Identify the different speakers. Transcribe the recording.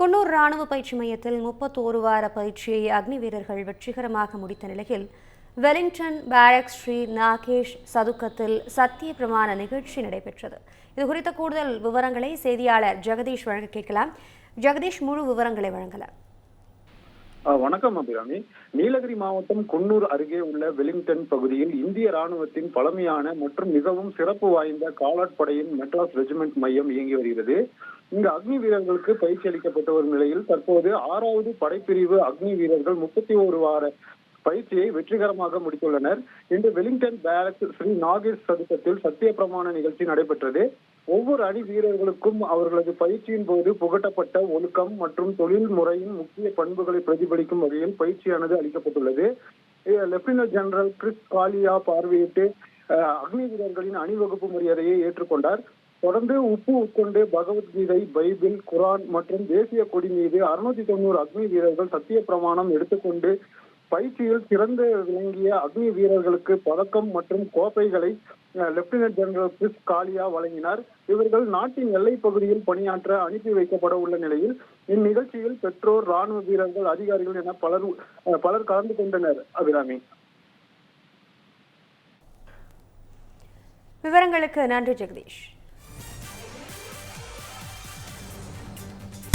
Speaker 1: குன்னூர் ராணுவ பயிற்சி மையத்தில் முப்பத்தோரு வார பயிற்சியை அக்னி வீரர்கள் வெற்றிகரமாக முடித்த நிலையில் வெலிங்டன் பேரக் ஸ்ரீ நாகேஷ் சதுக்கத்தில் சத்திய பிரமாண நிகழ்ச்சி நடைபெற்றது. இது குறித்த கூடுதல் விவரங்களை செய்தியாளர் ஜெகதீஷ் வழங்க கேட்கலாம். ஜெகதீஷ் முழு விவரங்களை வழங்கலாம்.
Speaker 2: வணக்கம் அபிராமி. நீலகிரி மாவட்டம் குன்னூர் அருகே உள்ள வெலிங்டன் பகுதியில் இந்திய ராணுவத்தின் பழமையான மற்றும் மிகவும் சிறப்பு வாய்ந்த காலாட்படையின் மெட்ராஸ் ரெஜிமெண்ட் மையம் இயங்கி வருகிறது. இங்கு அக்னி வீரர்களுக்கு பயிற்சி அளிக்கப்பட்டு வரும் நிலையில் தற்போது ஆறாவது படைப்பிரிவு அக்னி வீரர்கள் முப்பத்தி ஒரு வார பயிற்சியை வெற்றிகரமாக முடித்துள்ளனர். இன்று வெலிங்டன் பேரக் ஸ்ரீ நாகேஷ் சதுக்கத்தில் சத்திய பிரமாண நிகழ்ச்சி நடைபெற்றது. ஒவ்வொரு அணி வீரர்களுக்கும் அவர்களது பயிற்சியின் போது புகட்டப்பட்ட ஒழுக்கம் மற்றும் தொழில் முறையின் முக்கிய பண்புகளை பிரதிபலிக்கும் வகையில் பயிற்சியானது அளிக்கப்பட்டுள்ளது. லெப்டினன்ட் ஜெனரல் கிறிஸ் காலியா பார்வையிட்டு அக்னி வீரர்களின் அணிவகுப்பு மரியாதையை ஏற்றுக்கொண்டார். தொடர்ந்து உப்பு உட்கொண்டு பகவத்கீதை பைபிள் குரான் மற்றும் தேசிய கொடி மீது அறுநூத்தி தொண்ணூறு அக்னி வீரர்கள் சத்திய பிரமாணம் எடுத்துக்கொண்டு பயிற்சியில் சிறந்து விளங்கிய அக்னி வீரர்களுக்கு பதக்கம் மற்றும் கோப்பைகளை லெப்டினன்ட் ஜெனரல் கிறிஸ் காலியா வழங்கினார். இவர்கள் நாட்டின் எல்லைப் பகுதியில் பணியாற்ற அனுப்பி வைக்கப்பட உள்ள நிலையில் இந்நிகழ்ச்சியில் பெற்றோர் ராணுவ வீரர்கள் அதிகாரிகள் என பலர் பலர் கலந்து கொண்டனர். அபிராமி.
Speaker 1: விவரங்களுக்கு நன்றி ஜெகதீஷ்.